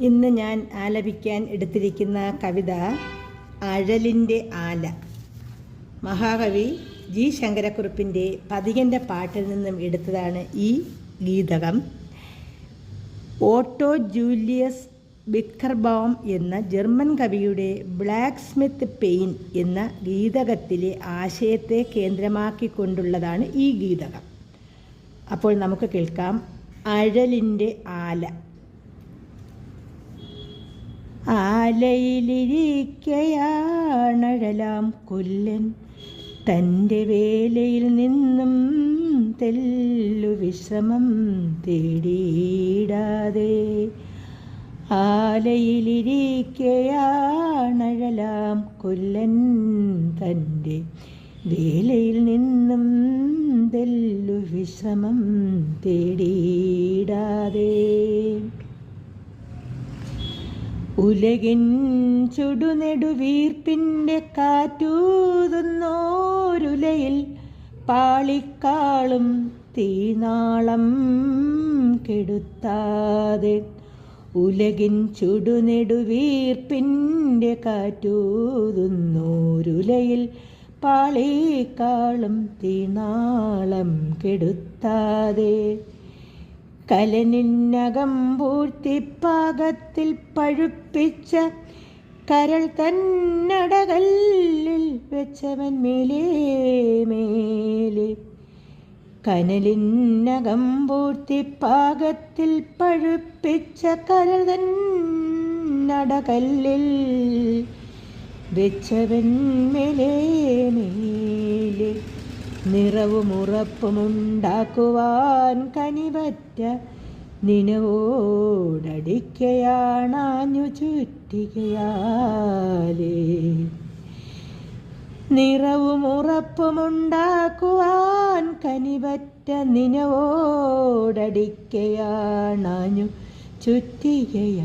ഇന്ന് ഞാൻ ആലപിക്കാൻ എടുത്തിരിക്കുന്ന കവിത അഴലിന്റെ ആല. മഹാകവി ജി ശങ്കരക്കുറുപ്പിന്റെ പതികന്റെ പാട്ടിൽ നിന്നും എടുത്തതാണ് ഈ ഗീതകം. ഓട്ടോ ജൂലിയസ് ബിക്കർബോം എന്ന ജർമ്മൻ കവിയുടെ ബ്ലാക്ക് സ്മിത്ത് പെയിൻ എന്ന ഗീതകത്തിലെ ആശയത്തെ കേന്ദ്രമാക്കിക്കൊണ്ടുള്ളതാണ് ഈ ഗീതകം. അപ്പോൾ നമുക്ക് കേൾക്കാം. അഴലിന്റെ ആല. ആലയിലിരിക്കയാണഴലാം കൊല്ലൻ. തന്റെ വേലയിൽ നിന്നും തെല്ലു വിശ്രമം തേടിയിടാതെ ആലയിലിരിക്കയാണഴലാം കൊല്ലൻ തന്റെ വേലയിൽ നിന്നും തെല്ലു വിശ്രമം തേടിയിടാതെ ഉലകിൻ ചുടുനെടുവീർപ്പിന്റെ കാറ്റൂതുന്നോരുലയിൽ പാളിക്കാളും തീനാളം കെടുത്താതെ. ഉലകിൻ ചുടുനെടുവീർപ്പിന്റെ കാറ്റൂതുന്നോരുലയിൽ പാളിക്കാളും തീനാളം കെടുത്താതെ. കലനിന്നകം പൂർത്തിപ്പാകത്തിൽ പഴുപ്പിച്ച കരൾ തന്നടകല്ലിൽ വെച്ചവൻ മേലേ മേലെ. കനലിന്നകം പൂർത്തിപ്പാകത്തിൽ പഴുപ്പിച്ച കരൾ തന്നടകല്ലിൽ വെച്ചവൻ മേലേ മേലെ. നിറവുമുറപ്പുമുണ്ടാക്കുവാൻ കനിവറ്റ നിനവോടടിക്കയാണാഞ്ഞു ചുറ്റികയാലേ നിറവുമുറപ്പുമുണ്ടാക്കുവാൻ കനിവറ്റ നിനവോടടിക്കയാണാഞ്ഞു ചുറ്റികയാലേ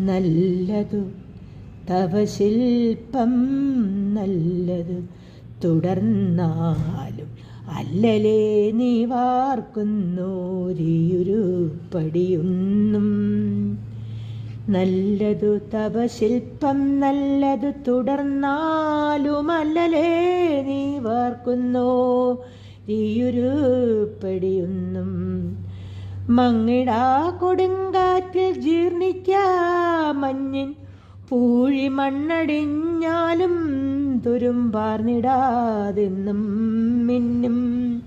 നല്ലതു തവ ശില്പം നല്ലത് തുടർന്നാലും അല്ലലേ നീ വാർക്കുന്നോരിയൊരു പടിയൊന്നും നല്ലതു തവ ശില്പം നല്ലതു തുടർന്നാലും അല്ലലേ നീ വാർക്കുന്നോ ഈയൊരു പടിയൊന്നും മങ്ങിടാ കൊടുങ്കാറ്റിൽ ജീർണിക്കാമഞ്ഞിൻ പൂഴി മണ്ണടിഞ്ഞാലും തുരുമ്പാർന്നിടാതെന്നും മിന്നും.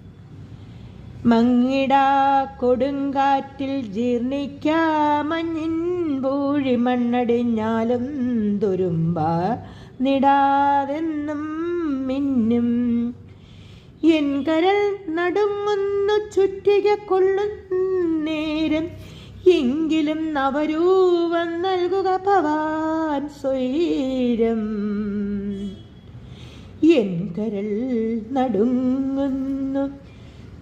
മങ്ങിടാ കൊടുങ്കാറ്റിൽ ജീർണിക്കാമഞ്ഞിൻ പൂഴി മണ്ണടിഞ്ഞാലും തുരുമ്പ നിടാതെന്നും മിന്നും. എൻ കരൽ നടുങ്ങുന്നു ചുറ്റിക കൊള്ളുന്നേരം എങ്കിലും നവരൂപം നൽകുക ഭവാൻ സ്വൈരം. എൻ കരൾ നടുങ്ങുന്നു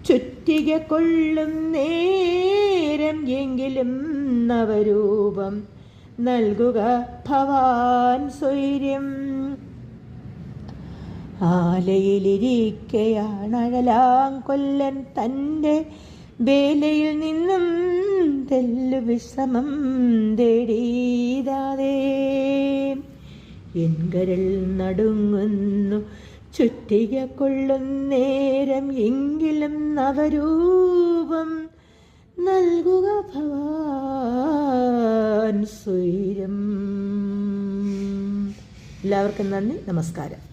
ചുറ്റിക കൊള്ളും നേരം എങ്കിലും നവരൂപം നൽകുക ഭവാൻ സ്വൈര്യം ആലയിലിരിക്കയാണഴലാം കൊല്ലൻ തന്റെ വേലയിൽ നിന്നും തെല്ലു വിശ്രമം തേടീതാതേ. എൻകരൽ നടുങ്ങുന്നു ചുറ്റിക കൊള്ളും നേരം എങ്കിലും നവരൂപം നൽകുക ഭവാൻ സ്വൈരം. എല്ലാവർക്കും നന്ദി നമസ്കാരം.